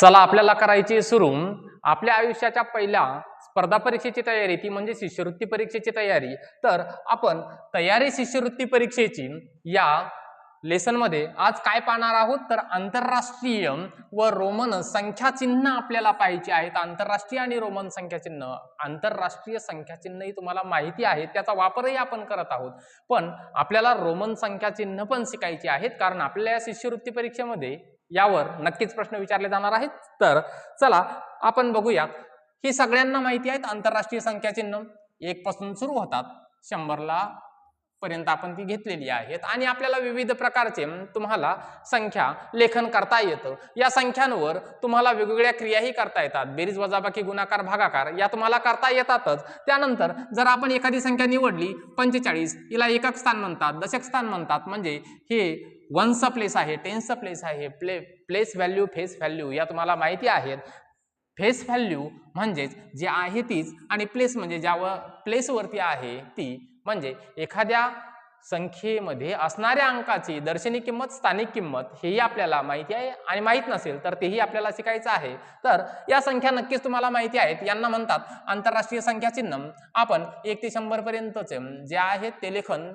चला आपल्याला करायची सुरू. आपल्या आयुष्याच्या पहिल्या स्पर्धा परीक्षेची तयारी ती म्हणजे शिष्यवृत्ती परीक्षेची तयारी. तर आपण तयारी शिष्यवृत्ती परीक्षेची या लेसनमध्ये आज काय पाहणार आहोत? तर आंतरराष्ट्रीय व रोमन संख्या चिन्ह आपल्याला पाहिजे आहेत. आंतरराष्ट्रीय आणि रोमन संख्या चिन्ह आंतरराष्ट्रीय संख्याचिन्हही ही तुम्हाला माहिती आहे त्याचा वापरही आपण करत आहोत. पण आपल्याला रोमन संख्या चिन्ह पण शिकायची आहेत कारण आपल्या या शिष्यवृत्ती परीक्षेमध्ये यावर नक्कीच प्रश्न विचारले जाणार आहेत. तर चला आपण बघूयात ही सगळ्यांना माहिती आहेत आंतरराष्ट्रीय संख्या चिन्ह. एक पासून सुरू होतात. शंभरला पर्यंत आपण ती घेतलेली आहेत. आणि आपल्याला विविध प्रकारचे तुम्हाला संख्या लेखन करता येतं. या संख्यांवर तुम्हाला वेगवेगळ्या क्रियाही करता येतात. बेरीज वजाबाकी गुणाकार भागाकार या तुम्हाला करता येतातच. त्यानंतर जर आपण एखादी संख्या निवडली पंचेचाळीस हिला एकक स्थान म्हणतात दशक स्थान म्हणतात म्हणजे हे वन्स प्लेस आहे टेन्स प्लेस आहे play place value face value या तुम्हाला माहिती आहेत. फेस व्हॅल्यू म्हणजेच जे आहे तीच आणि प्लेस म्हणजे ज्यावर प्लेसवरती आहे ती म्हणजे एखाद्या संख्येमध्ये असणाऱ्या अंकाची दर्शनी किंमत स्थानिक किंमत हेही आपल्याला माहिती आहे आणि माहीत नसेल तर तेही आपल्याला शिकायचं आहे. तर या संख्या नक्कीच तुम्हाला माहिती आहेत. यांना म्हणतात आंतरराष्ट्रीय संख्या चिन्ह. आपण एक ते शंभर पर्यंतचे जे आहेत ते लेखन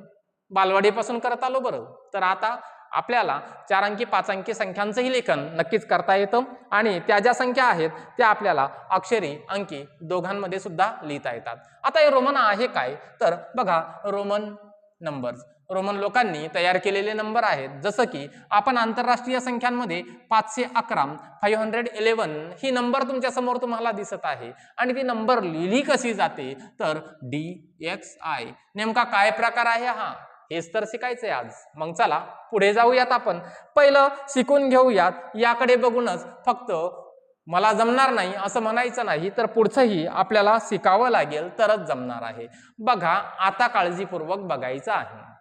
बालवाडीपासून करत आलो बरं. तर आता आपल्याला चार अंकी पाच अंकी संख्यांचंही लेखन नक्कीच करता येतं आणि त्या ज्या संख्या आहेत त्या आपल्याला अक्षरी अंकी दोघांमध्ये सुद्धा लिहिता येतात. आता हे रोमन आहे काय? तर बघा रोमन नंबर्स रोमन लोकांनी तयार केलेले नंबर आहेत. जसं की आपण आंतरराष्ट्रीय संख्यांमध्ये पाचशे अकरा फाईव्ह हंड्रेड इलेवन ही नंबर तुमच्यासमोर तुम्हाला दिसत आहे आणि ती नंबर लिहिली कशी जाते? तर डी एक्स आय नेमका काय प्रकार आहे हा? हेच तर शिकायचंय आज. मग चला पुढे जाऊयात आपण. पहिलं शिकून घेऊयात. याकडे बघूनच फक्त मला जमणार नाही असं म्हणायचं नाही तर पुढचंही आपल्याला शिकावं लागेल तरच जमणार आहे. बघा आता काळजीपूर्वक बघायचं आहे.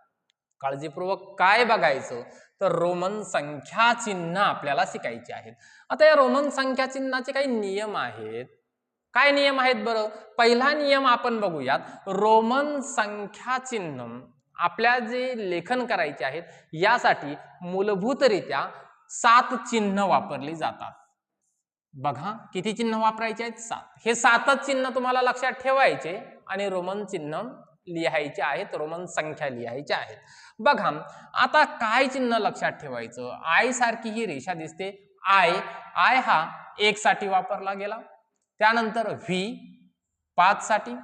काळजीपूर्वक काय बघायचं? तर रोमन संख्या चिन्ह आपल्याला शिकायचे आहेत. आता या रोमन संख्या चिन्हाचे काही नियम आहेत. काय नियम आहेत बरं? पहिला नियम आपण बघूयात. रोमन संख्या चिन्ह. आपल्या जे लेखन करायचे आहेत यासाठी मूलभूतरित्या सात चिन्ह वापरली जातात. बघा किती चिन्ह वापरायचे आहेत? सात. हे सातच चिन्ह तुम्हाला लक्षात ठेवायचे आणि रोमन चिन्ह लिहायचे आहेत रोमन संख्या लिहायच्या आहेत. बघा आता काय चिन्ह लक्षात ठेवायचं? आय सारखी ही रेषा दिसते. आय आय हा एक साठी वापरला गेला. त्यानंतर व्ही पाच साठी.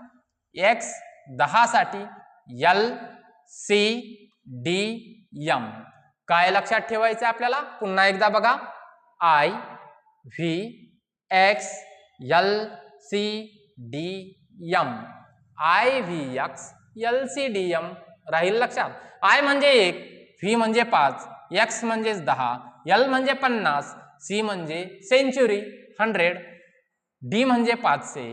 एक्स दहा साठी. यल सी डी एम काय लक्षात ठेवायचं आपल्याला? पुन्हा एकदा बघा. I V X L C D M I V X L C D M राहील लक्षात? आय म्हणजे एक व्ही म्हणजे पाच एक्स म्हणजेच दहा एल म्हणजे पन्नास सी म्हणजे सेंचुरी हंड्रेड डी म्हणजे पाचशे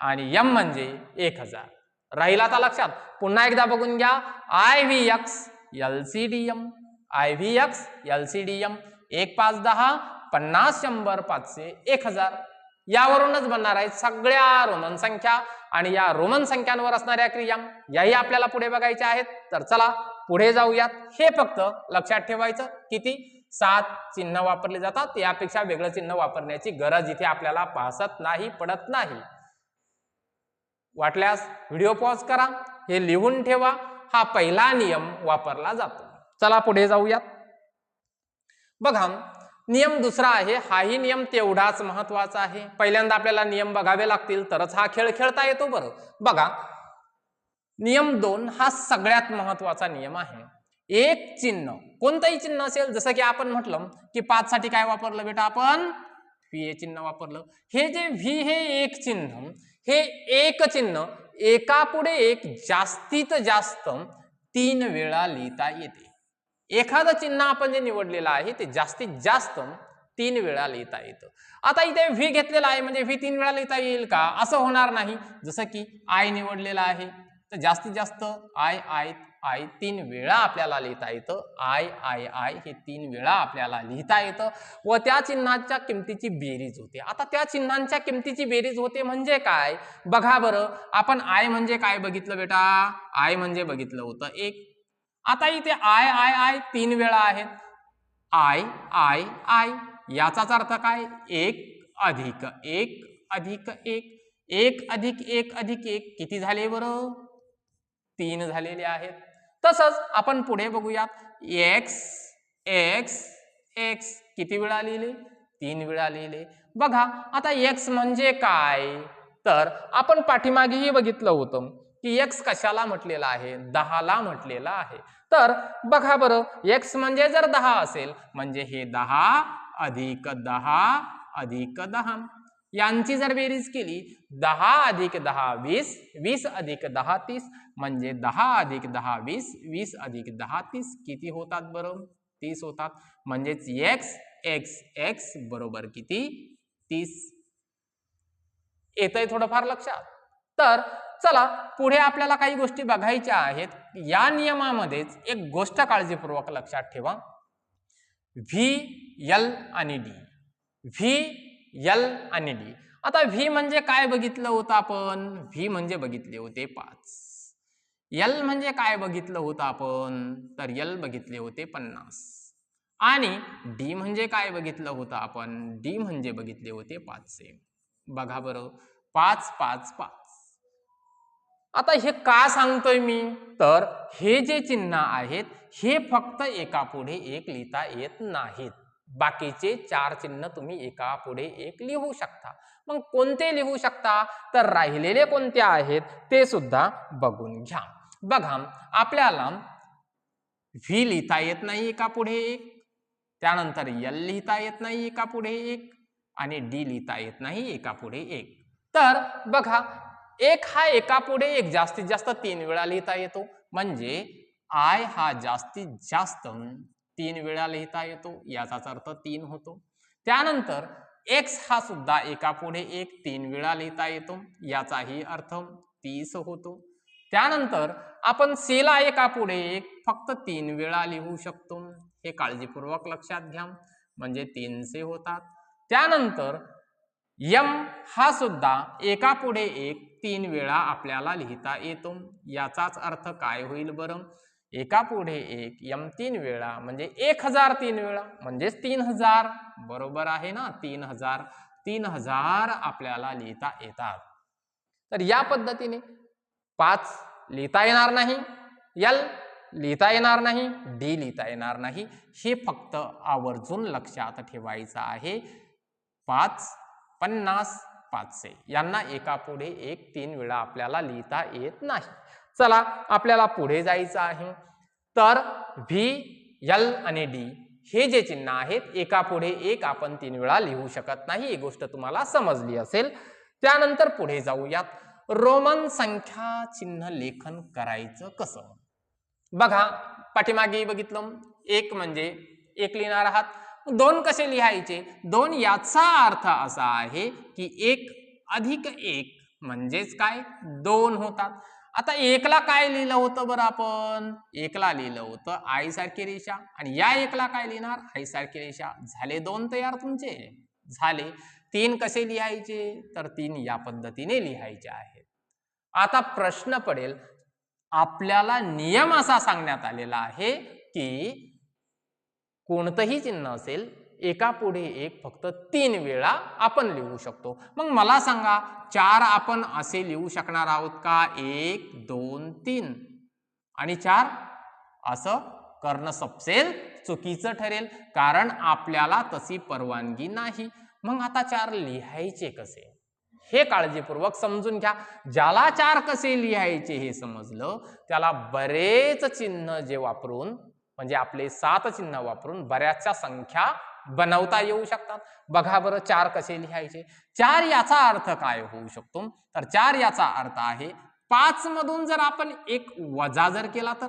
आणि एम म्हणजे एक हजार. राहील आता लक्षात? पुन्हा एकदा बघून घ्या. I V X L C D M I V X L C D M एक पाच दहा पन्नास शंभर पाचशे एक हजार. यावरूनच बनणार आहेत सगळ्या रोमन संख्या आणि या रोमन संख्यांवर असणाऱ्या क्रिया. याही आपल्याला पुढे बघायच्या आहेत. तर चला पुढे जाऊयात. हे फक्त लक्षात ठेवायचं. किती? सात चिन्ह वापरले जातात. यापेक्षा वेगळं चिन्ह वापरण्याची गरज इथे आपल्याला भासत नाही पडत नाही. वाटल्यास व्हिडिओ पॉज करा. हे लिहून ठेवा. हा पहिला नियम वापरला जातो. चला पुढे जाऊयात. बघा नियम दुसरा आहे. हाही नियम तेवढाच महत्त्वाचा आहे. पहिल्यांदा आपल्याला नियम बघावे लागतील तरच हा खेळ खेळता येतो बरं. बघा नियम दोन हा सगळ्यात महत्त्वाचा नियम आहे. एक चिन्ह. कोणतंही चिन्ह असेल जसं की आपण म्हटलं की पाचसाठी काय वापरलं बेटा आपण? व्ही हे चिन्ह वापरलं. हे जे व्ही हे एक चिन्ह हे एक चिन्ह एकापुढे एक जास्तीत जास्त तीन वेळा लिहिता येते. एखादं चिन्ह आपण जे निवडलेलं आहे ते जास्तीत जास्त तीन वेळा लिहिता येतं. आता इथे व्ही घेतलेला आहे म्हणजे व्ही तीन वेळा लिहिता येईल का? असं होणार नाही. जसं की आय निवडलेला आहे तर जास्तीत जास्त आय आय आय तीन वेळा आपल्याला लिहिता येतं. आय आय आय हे तीन वेळा आपल्याला लिहिता येतं व त्या चिन्हाच्या किमतीची बेरीज होते. आता त्या चिन्हांच्या किमतीची बेरीज होते म्हणजे काय? बघा बरं आपण आय म्हणजे काय बघितलं बेटा? आय म्हणजे बघितलं होतं एक. आता इथे आय आय आय तीन वेळा आहेत. आय आय आय याचाच अर्थ काय? एक अधिक एक अधिक एक. एक अधिक एक अधिक एक किती झाले बरं? तीन झालेले आहेत. तसंच आपण पुढे बघूयात. एक्स एक्स एक्स किती वेळा लिहिले? तीन वेळा लिहिले. बघा आता एक्स म्हणजे काय? तर आपण पाठीमागेही बघितलं होतं की एक्स कशाला म्हटलेला आहे? दहाला म्हटलेला आहे. तर बघा बरं एक्स म्हणजे जर दहा असेल म्हणजे हे दहा अधिक दहा अधिक दहा. यांची जर बेरीज केली दहा अधिक दहा वीस वीस अधिक दहा तीस. म्हणजे दहा अधिक दहा वीस वीस अधिक दहा तीस किती होतात बरोबर तीस होतात. म्हणजेच एक्स एक्स एक्स बरोबर किती? तीस. येतंय थोडंफार लक्षात? तर चला पुढे आपल्याला काही गोष्टी बघायच्या आहेत. या नियमामध्येच एक गोष्ट काळजीपूर्वक लक्षात ठेवा. व्ही एल आणि डी व्ही एल आणि डी आता व्ही म्हणजे काय बघितलं होतं आपण? व्ही म्हणजे बघितले होते पाच. एल म्हणजे काय बघितलं होतं आपण? तर यल बघितले होते पन्नास. आणि डी म्हणजे काय बघितलं होतं आपण? डी म्हणजे बघितले होते पाचशे. बघा बरं. पाच पाच पाच. आता हे का सांगतोय मी? तर हे जे चिन्ह आहेत हे फक्त एकापुढे एक लिहिता येत नाहीत. बाकीचे चार चिन्ह तुम्ही एकापुढे एक लिहू शकता. मग कोणते लिहू शकता? तर राहिलेले कोणते आहेत ते सुद्धा बघून घ्या. बघा आपल्याला व्ही लिहिता येत नाही एका पुढे एक? त्यानंतर यल लिहिता येत नाही एका पुढे एक? आणि डी लिहिता येत नाही एका पुढे एक? तर बघा एक हा एका पुढे एक जास्तीत जास्त तीन वेळा लिहिता येतो. म्हणजे आय हा जास्तीत जास्त तीन वेळा लिहिता येतो. याचाच अर्थ तीन होतो. त्यानंतर एक्स हा सुद्धा एका पुढे एक तीन वेळा लिहिता येतो. याचाही अर्थ तीस होतो. त्यानंतर आपण सेला एका पुढे एक फक्त तीन वेळा लिहू शकतो. हे काळजीपूर्वक लक्षात घ्या. म्हणजे तीनशे होतात. त्यानंतर यम हा सुद्धा एका पुढे एक तीन वेळा आपल्याला लिहिता येतो. याचाच अर्थ काय होईल बरं? एका पुढे एक यम तीन वेळा म्हणजे एक हजार तीन वेळा म्हणजेच तीन हजार. बरोबर आहे ना? तीन हजार तीन हजार आपल्याला लिहिता येतात. तर या पद्धतीने पाच लिहिता येणार नाही यल लिहिता येणार नाही डी लिहिता येणार नाही. हे फक्त आवर्जून लक्षात ठेवायचं आहे. पाच पन्नास पाचशे. यांना एकापुढे एक तीन वेळा आपल्याला लिहिता येत नाही. चला आपल्याला पुढे जायचं आहे. तर व्ही यल आणि डी हे जे चिन्ह आहेत एकापुढे एक आपण तीन वेळा लिहू शकत नाही. ही गोष्ट तुम्हाला समजली असेल. त्यानंतर पुढे जाऊयात. रोमन संख्या चिन्ह लेखन करायचं कसं? बघा पाठीमागे बघितलं. एक म्हणजे एक लिहिणार आहात. दोन कसे लिहायचे? दोन याचा अर्थ असा आहे की एक अधिक एक म्हणजेच काय? दोन होतात. आता एकला काय लिहिलं होतं बरं आपण? एकला लिहिलं होतं आई सारखी रेषा. आणि या एकला काय लिहिणार? आई सारखी रेषा. झाले दोन तयार तुमचे? झाले. तीन कसे लिहायचे? तर तीन या पद्धतीने लिहायचे आहेत. आता प्रश्न पडेल आपल्याला नियम असा सांगण्यात आलेला आहे की कोणतंही चिन्ह असेल एका पुढे एक फक्त तीन वेळा आपण लिहू शकतो. मग मला सांगा चार आपण असे लिहू शकणार आहोत का? एक दोन तीन. आणि चार? असं करणं सपसेल चुकीचं ठरेल कारण आपल्याला तशी परवानगी नाही. मग आता चार लिहायचे कसे? हे काळजीपूर्वक समजून घ्या. ज्याला चार कसे लिहायचे हे समजलं त्याला बरेच चिन्ह जे वापरून म्हणजे आपले सात चिन्ह वापरून बऱ्याचशा संख्या बनवता येऊ शकतात. बघा बरं चार कसे लिहायचे? चार याचा अर्थ काय होऊ शकतो? तर चार याचा अर्थ आहे पाच मधून जर आपण एक वजा जर केला तर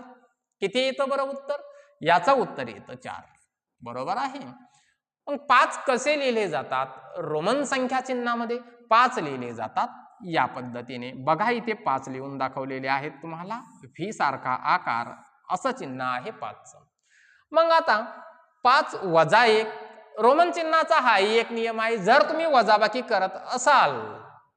किती येतं बरं उत्तर? याचं उत्तर येतं चार. बरोबर आहे? मग पाच कसे लिहिले जातात? रोमन संख्या चिन्हामध्ये पाच लिहिले जातात या पद्धतीने. बघा इथे पाच लिहून दाखवलेले आहेत तुम्हाला. व्ही सारखा आकार असं चिन्ह आहे पाचचं मग आता पाच वजा एक रोमन चिन्हाचा हाही एक नियम आहे. जर तुम्ही वजाबाकी करत असाल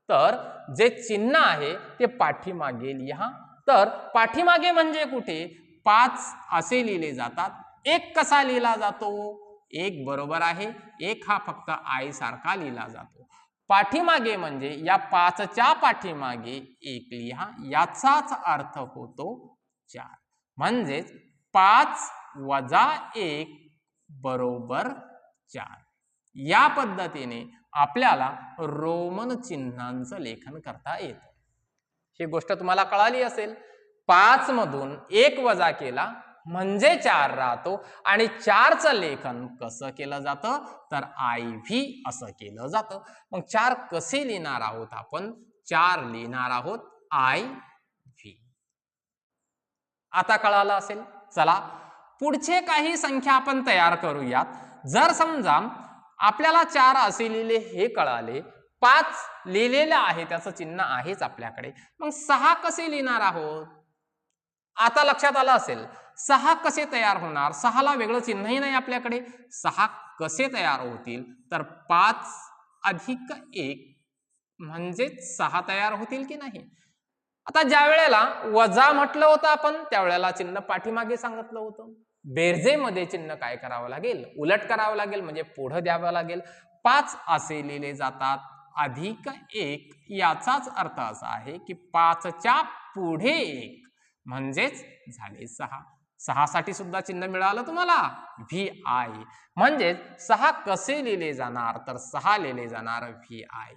तर जे चिन्ह आहे ते पाठीमागे लिहा. तर पाठीमागे म्हणजे कुठे? पाच असे लिहिले जातात. एक कसा लिहिला जातो? एक बरोबर आहे एक हा फक्त आईसारखा लिहिला जातो. पाठीमागे म्हणजे या पाचच्या पाठीमागे एक लिहा याचाच अर्थ होतो चार. म्हणजेच पाच वजा एक बरोबर चार. या पद्धतीने आपल्याला रोमन चिन्हांचं लेखन करता येतं. ही गोष्ट तुम्हाला कळाली असेल. पाच मधून एक वजा केला म्हणजे चार राहतो आणि चारचं लेखन कसं केलं जातं? तर आय व्ही असं केलं जातं. मग चार कसे लिहिणार आहोत आपण? चार लिहिणार आहोत आय व्ही आता कळालं असेल? चला. पुढचे काही संख्या आपण तयार करूयात. जर समजा आपल्याला चार असे लिहिले हे कळाले. पाच लिहिलेलं आहे त्याचं चिन्ह आहेच आपल्याकडे. मग सहा कसे लिहिणार आहोत? आता लक्षात आलं असेल सहा कसे तयार होणार? सहाला वेगळं चिन्हही नाही आपल्याकडे. सहा कसे तयार होतील? तर पाच अधिक एक म्हणजेच सहा तयार होतील की नाही? आता ज्या वेळेला वजा म्हटलं होतं आपण त्यावेळेला चिन्ह पाठीमागे सांगितलं होतं. बेरजेमध्ये चिन्ह काय करावं लागेल? उलट करावं लागेल म्हणजे पुढं द्यावं लागेल. पाच असे लिहिले जातात. अधिक एक याचाच अर्थ असा आहे की पाचच्या पुढे एक. म्हणजेच झाले सहा. सहासाठी सुद्धा चिन्ह मिळालं तुम्हाला? व्ही आय म्हणजेच सहा कसे लिहिले जाणार? तर सहा लिहिले जाणार व्ही आय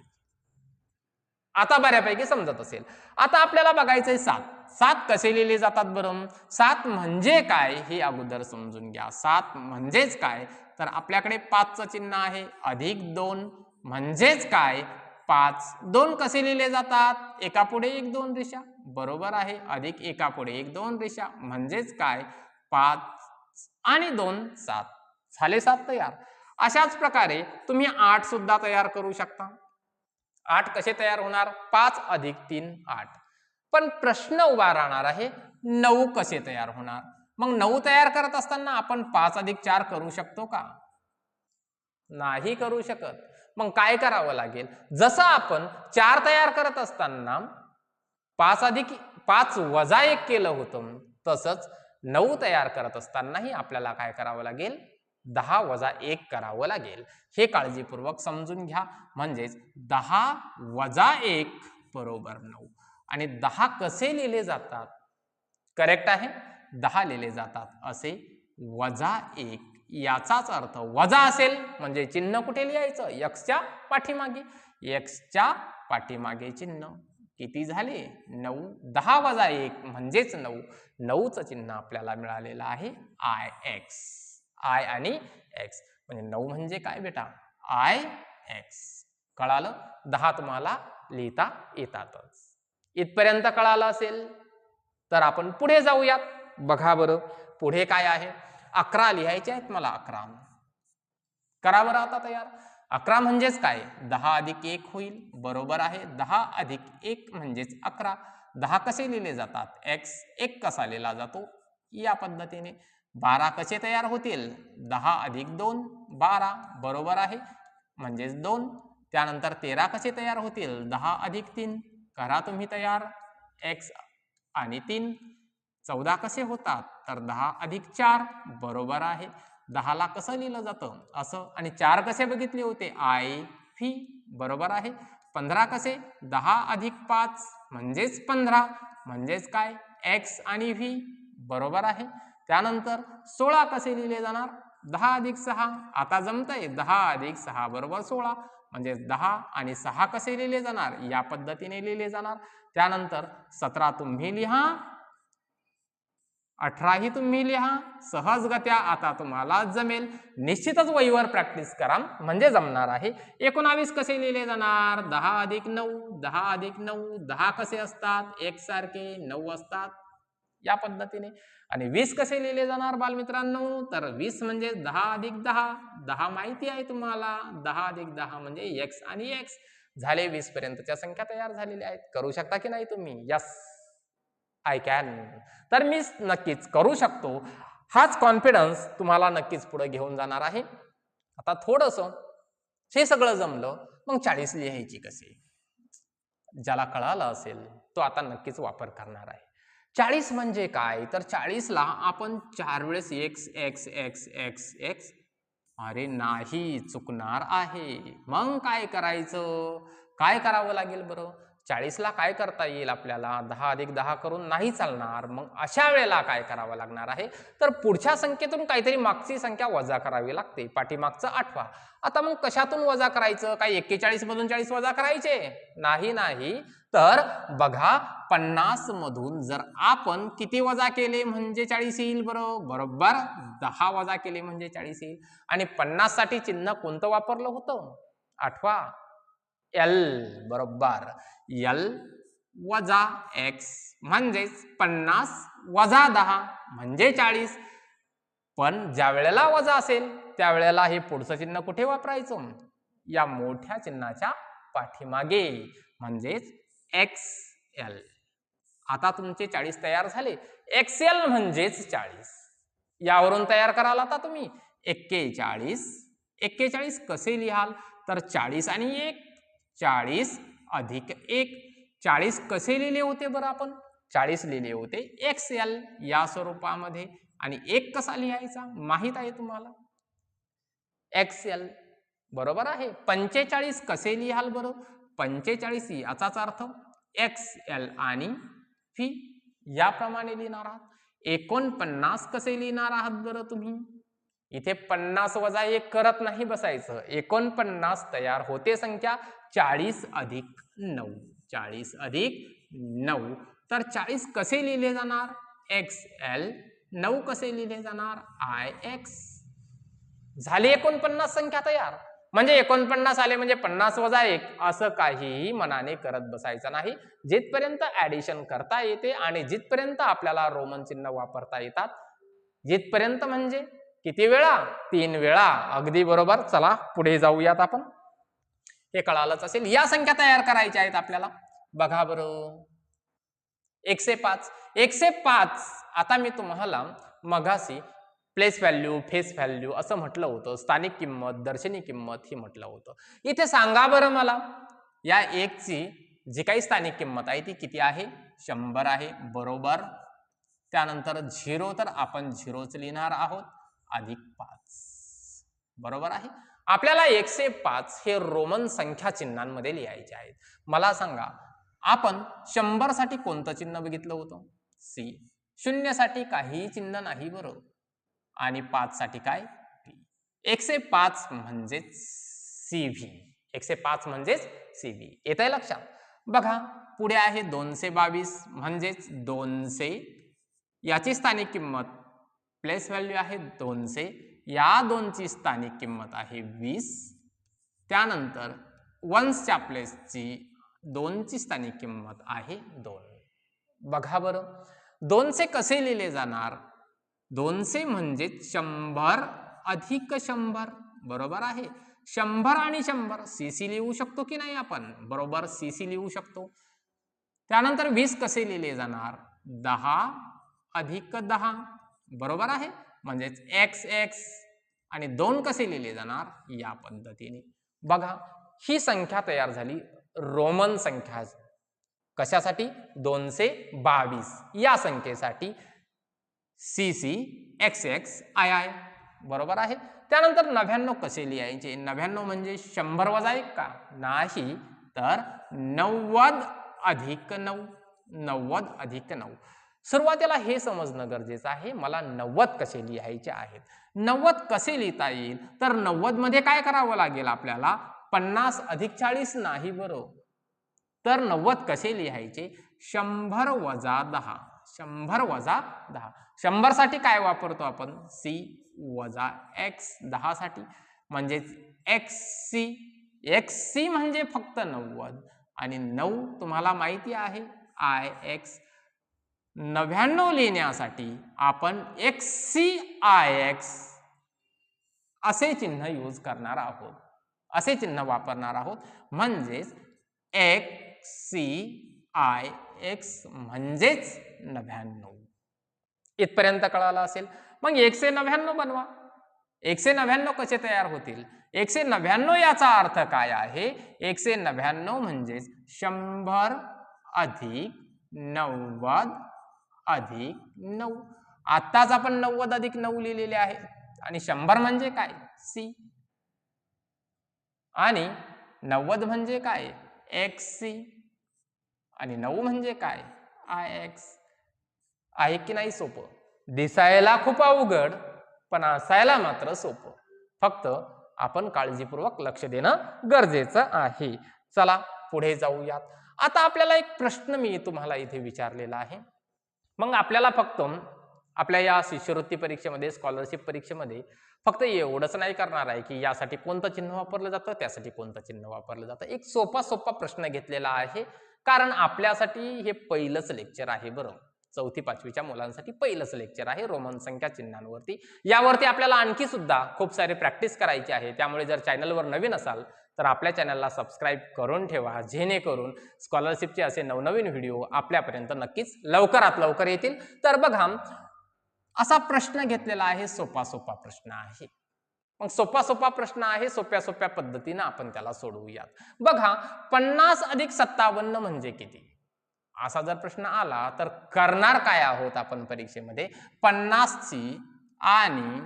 आता बऱ्यापैकी समजत असेल. आता आपल्याला बघायचंय सात. सात कसे लिहिले जातात बरं? सात म्हणजे काय? हे अगोदर समजून घ्या. सात म्हणजेच काय? तर आपल्याकडे पाचचं चिन्ह आहे. अधिक दोन म्हणजेच काय? पाच. दोन कसे लिहिले जातात? एका पुढे एक दोन रेषा. बरोबर आहे. अधिक एका पुढे एक दोन रेषा. म्हणजेच काय? पाच आणि दोन सात. झाले सात तयार. अशाच प्रकारे तुम्ही आठ सुद्धा तयार करू शकता. आठ कसे तयार होणार? पाच अधिक तीन आठ. पण प्रश्न उभा राहणार आहे नऊ कसे तयार होणार? मग नऊ तयार करत असताना आपण पाच अधिक चार करू शकतो का? नाही करू शकत. मग काय करावं लागेल? जसं आपण चार तयार करत असताना पाच अधिक पाच वजा एक केलं होतं तसंच नऊ तयार करत असतानाही आपल्याला काय करावं लागेल? दहा वजा एक करावं लागेल. हे काळजीपूर्वक समजून घ्या. म्हणजेच दहा वजा एक बरोबर नऊ. आणि दहा कसे लिहिले जातात? करेक्ट आहे. दहा लिहिले जातात. असे वजा एक याचाच अर्थ वजा असेल म्हणजे चिन्ह कुठे लिहायचं? यक्सच्या पाठीमागे. यक्सच्या पाठीमागे चिन्ह. किती झाले? नऊ. दहा वजा एक म्हणजेच नऊ. नऊचं चिन्ह आपल्याला मिळालेलं आहे आय एक्स आय आणि एक्स म्हणजे नऊ म्हणजे काय बेटा? आय एक्स कळालं? दहा तुम्हाला लिहिता येतातच. इथपर्यंत कळालं असेल? तर आपण पुढे जाऊयात. बघा बरं. पुढे काय आहे? अकरा लिहायचे आहेत मला अकरा. करा बरं आता तयार. अकरा म्हणजेच काय? दहा अधिक एक होईल. बरोबर आहे. दहा अधिक एक म्हणजेच अकरा. दहा कसे लिहिले जातात? एक्स एक कसा लिहिला जातो? या पद्धतीने. बारा कसे तयार होतील? दहा अधिक दोन बारा. बरोबर आहे. म्हणजेच दोन. त्यानंतर तेरा कसे तयार होतील? दहा अधिक तीन. करा तुम्ही तयार. एक्स आणि तीन. चौदा कसे होतात? तर दहा अधिक चार बरोबर आहे. दहाला कसं लिहिलं जातं? असं. आणि चार कसे बघितले होते? आय फी बरोबर आहे. पंधरा कसे? दहा अधिक पाच म्हणजेच पंधरा. म्हणजेच काय? एक्स आणि व्ही बरोबर आहे. त्यानंतर सोळा कसे लिहिले जाणार? दहा अधिक सहा. आता जमतंय. दहा अधिक सहा बरोबर सोळा. म्हणजे दहा आणि सहा कसे लिहिले जाणार? या पद्धतीने लिहिले जाणार. त्यानंतर सतरा तुम्ही लिहा. अठराही तुम्ही लिहा सहजगत्या आता तुम्हाला जमेल. निश्चितच वहीवर प्रॅक्टिस करा म्हणजे जमणार आहे. एकोणावीस कसे लिहिले जाणार? दहा अधिक नऊ दहा अधिक नऊ दहा कसे असतात? एकसारखे नऊ असतात. या पद्धतीने. आणि वीस कसे लिहिले जाणार बालमित्रांनो? तर वीस म्हणजे दहा अधिक दहा. दहा माहिती आहे तुम्हाला. दहा अधिक दहा म्हणजे एक्स आणि एक्स झाले वीस पर्यंतच्या संख्या तयार झालेल्या आहेत. करू शकता की नाही तुम्ही? Yes I can. तर मी नक्कीच करू शकतो. हाच कॉन्फिडन्स तुम्हाला नक्कीच पुढे घेऊन जाणार आहे. आता थोडंसं हे सगळं जमलं मग चाळीस लिहायची कसे ज्याला कळालं असेल तो आता नक्कीच वापर करणार आहे. चाळीस म्हणजे काय? तर चाळीसला आपण चार वेळेस X X X X X अरे नाही चुकणार आहे. मग काय करायचं? काय करावं लागेल बरं? चाळीसला काय करता येईल आपल्याला? दहा अधिक दहा करून नाही चालणार. मग अशा वेळेला काय करावं लागणार आहे? तर पुढच्या संख्येतून काहीतरी मागची संख्या वजा करावी लागते. पाठीमागचं आठवा. आता मग कशातून वजा करायचं? काय एक्केचाळीस मधून चाळीस वजा करायचे? नाही नाही. तर बघा पन्नास मधून जर आपण किती वजा केले म्हणजे चाळीस येईल बरोबर बरोबर. दहा वजा केले म्हणजे चाळीस येईल. आणि पन्नाससाठी चिन्ह कोणतं वापरलं होतं? आठवा. एल बरोबर. एल वजा एक्स म्हणजेच पन्नास वजा दहा म्हणजे चाळीस. पण ज्या वेळेला वजा असेल त्यावेळेला हे पुढचं चिन्ह कुठे वापरायचं? या मोठ्या चिन्हाच्या पाठीमागे. म्हणजेच एक्स एल आता तुमचे चाळीस तयार झाले. एक्स एल म्हणजेच चाळीस. यावरून तयार कराल आता तुम्ही. एक्केचाळीस. एक्केचाळीस कसे लिहाल? तर चाळीस आणि एक चाळीस अधिक एक. चाळीस कसे लिहिले होते बरं आपण? चाळीस लिहिले होते एक्स एल या स्वरूपामध्ये. आणि एक कसा लिहायचा माहीत आहे तुम्हाला? एक्स एल बरोबर आहे. पंचेचाळीस कसे लिहाल बरं? पंचेचाळीस याचाच अर्थ एक्स एल आणि फी याप्रमाणे लिहिणार आहात. एकोणपन्नास कसे लिहिणार आहात बरं तुम्ही? इथे पन्नास वजा एक करत नाही बसायचं. एकोणपन्नास तयार होते संख्या चाळीस अधिक नऊ. चाळीस अधिक नऊ. तर चाळीस कसे लिहिले जाणार? एक्स एल नऊ कसे लिहिले जाणार? आय एक्स झाली एकोणपन्नास संख्या तयार. म्हणजे एकोणपन्नास आले म्हणजे पन्नास वजा एक. असं काहीही मनाने करत बसायचं नाही. जिथपर्यंत ऍडिशन करता येते आणि जिथपर्यंत आपल्याला रोमन चिन्ह वापरता येतात जिथपर्यंत म्हणजे किती वेळा? तीन वेळा. अगदी बरोबर. चला पुढे जाऊयात आपण. हे कळालंच असेल. या संख्या तयार करायच्या आहेत आपल्याला. बघा बरं. एकशे पाच. एकशे पाच. आता मी तुम्हाला मघाशी प्लेस व्हॅल्यू फेस व्हॅल्यू असं म्हटलं होतं. स्थानिक किंमत दर्शनी किंमत ही म्हटलं होतं. इथे सांगा बरं मला या एकची जी काही स्थानिक किंमत आहे ती किती आहे? शंभर आहे. बरोबर. त्यानंतर झिरो तर आपण झिरोच लिहिणार आहोत. अधिक पाच. बरोबर आहे? आपल्याला एकशे पाच हे रोमन संख्या चिन्हांमध्ये लिहायचे आहेत. मला सांगा आपण शंभरसाठी कोणतं चिन्ह बघितलं होतं? सी. शून्यसाठी काहीही चिन्ह नाही बरं. आणि पाच साठी काय एकशे पाच म्हणजेच सी व्ही. एकशे पाच म्हणजेच सी व्ही. येत आहे लक्षात? बघा पुढे आहे दोनशे बावीस म्हणजेच दोनशे याची स्थानिक किंमत प्लेस व्हॅल्यू आहे दोनशे या दोनची स्थानिक किंमत आहे वीस. त्यानंतर वन्सच्या प्लेसची दोनची स्थानिक किंमत आहे दोन. बघा बरं. दोनशे कसे लिहिले जाणार? दोनशे म्हणजे शंभर अधिक शंभर. बरोबर आहे. शंभर आणि शंभर. सी सी लिहू शकतो की नाही आपण? बरोबर सी सी लिहू शकतो. त्यानंतर वीस कसे लिहिले जाणार? दहा अधिक दहा. बरोबर आहे. म्हणजेच एक्स एक्स आणि दोन कसे लिहिले जाणार? या पद्धतीने. बघा ही संख्या तयार झाली रोमन संख्या. कशासाठी? दोनशे बावीस. या संख्येसाठी C C X X I I. बरोबर आहे? त्यानंतर नव्याण्णव कसे लिहायचे? नव्याण्णव म्हणजे शंभर वजा एक का? नाही. तर नव्वद अधिक नऊ. नव्वद अधिक नऊ. सुरुवातीला हे समजणं गरजेचं आहे मला नव्वद कसे लिहायचे आहेत? नव्वद कसे लिहिता येईल? तर नव्वदमध्ये काय करावं लागेल आपल्याला? पन्नास अधिक चाळीस नाही बरोबर तर नव्वद कसे लिहायचे? शंभर वजा दहा. शंभर वजा दहा. शंभरसाठी काय वापरतो आपण? सी वजा एक्स दहासाठी. म्हणजेच एक्स सी एक्स सी म्हणजे फक्त नव्वद. आणि नऊ तुम्हाला माहिती आहे? आय एक्स नव्याण्णव लिहिण्यासाठी आपण एक्स सी आय एक्स असे चिन्ह यूज करणार आहोत. असे चिन्ह वापरणार आहोत. म्हणजेच एक्स सी आय एक्स म्हणजेच नव्याण्णव. इथपर्यंत कळालं असेल. मग एकशे नव्याण्णव बनवा. एकशे नव्याण्णव कसे तयार होतील? एकशे नव्याण्णव याचा अर्थ काय आहे? एकशे नव्याण्णव म्हणजेच शंभर अधिक नव्वद अधिक नऊ. आत्ताच आपण नव्वद अधिक नऊ लिहिलेले आहे. आणि शंभर म्हणजे काय? सी आणि नव्वद म्हणजे काय? एक्स सी आणि नऊ म्हणजे काय? आय एक्स आहे की नाही सोपं? दिसायला खूप अवघड पण असायला मात्र सोपं. फक्त आपण काळजीपूर्वक लक्ष देणं गरजेचं आहे. चला पुढे जाऊयात. आता आपल्याला एक प्रश्न मी तुम्हाला इथे विचारलेला आहे. मग आपल्याला फक्त आपल्या या शिष्यवृत्ती परीक्षेमध्ये स्कॉलरशिप परीक्षेमध्ये फक्त एवढंच नाही करणार आहे की यासाठी कोणतं चिन्ह वापरलं जातं त्यासाठी कोणतं चिन्ह वापरलं जातं. एक सोपा सोपा प्रश्न घेतलेला आहे. कारण आपल्यासाठी हे पहिलंच लेक्चर आहे बरं. चौथी पाचवीच्या मुलांसाठी पहिलंच लेक्चर आहे रोमन संख्या चिन्हांवरती. यावरती आपल्याला आणखी सुद्धा खूप सारे प्रॅक्टिस करायची आहे. त्यामुळे जर चॅनलवर नवीन असाल तर आपल्या चॅनलला सबस्क्राईब करून ठेवा जेणेकरून स्कॉलरशिपचे असे नवनवीन व्हिडिओ आपल्यापर्यंत नक्कीच लवकरात लवकर येतील. तर बघा असा प्रश्न घेतलेला आहे सोपा सोपा प्रश्न आहे. मग सोपा सोपा प्रश्न आहे सोप्या सोप्या पद्धतीनं आपण त्याला सोडवूयात. बघा पन्नास अधिक सत्तावन्न म्हणजे किती? असा जर प्रश्न आला तर करणार काय आहोत आपण परीक्षेमध्ये? पन्नासची आणि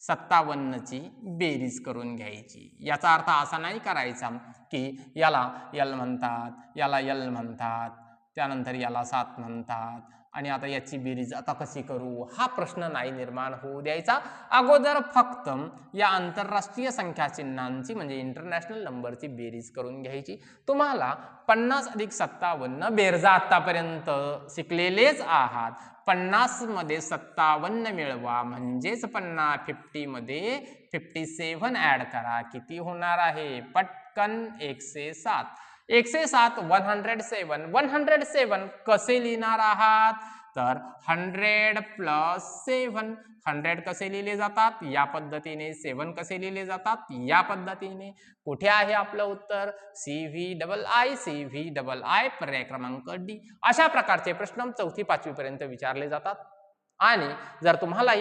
सत्तावन्नची बेरीज करून घ्यायची. याचा अर्थ असा नाही करायचा की याला यल म्हणतात याला यल म्हणतात त्यानंतर याला सात म्हणतात आणि आता याची बेरीज आता कशी करू? हा प्रश्न नाही निर्माण होऊ द्यायचा. अगोदर फक्त या आंतरराष्ट्रीय संख्या चिन्हांची म्हणजे इंटरनॅशनल नंबरची बेरीज करून घ्यायची. तुम्हाला पन्नास अधिक सत्तावन्न बेरजा आत्तापर्यंत शिकलेलेच आहात. पन्नासमध्ये सत्तावन्न मिळवा म्हणजेच पन्ना फिफ्टीमध्ये फिफ्टी सेव्हन ॲड करा. किती होणार आहे? पटकन एकशे सात. एकशे सात one hundred seven one hundred seven कसे लिहिणार आहात? तर हंड्रेड प्लस सेवन हंड्रेड कसे लिहिले जातात? या पद्धतीने सेवन कसे लिहिले जातात? या पद्धतीने. कुठे आहे आपलं उत्तर? C V double I C V double I पर्याय क्रमांक डी. अशा प्रकारचे प्रश्न चौथी पाचवी पर्यंत विचारले जातात. आणि जर तुम्हाला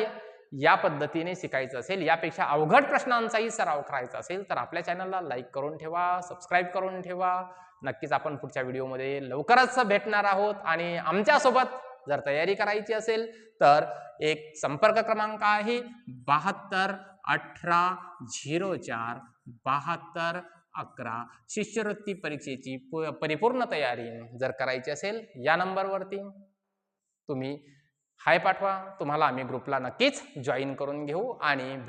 या पद्धतीने शिकायचं असेल यापेक्षा अवघड प्रश्नांचाही सराव करायचा असेल तर आपल्या चॅनलला लाईक करून ठेवा सबस्क्राईब करून ठेवा. नक्कीच आपण पुढच्या व्हिडिओमध्ये लवकरच भेटणार आहोत आणि आमच्यासोबत जर तयारी करायची असेल तर एक संपर्क क्रमांक आहे बहात्तर अठरा झिरो चार बहात्तर अकरा. शिष्यवृत्ती परीक्षेची प- परिपूर्ण तयारी जर करायची असेल या नंबरवरती तुम्ही हाय पाठवा. तुम्हाला आम्ही ग्रुपला नक्कीच जॉईन करून घेऊ आणि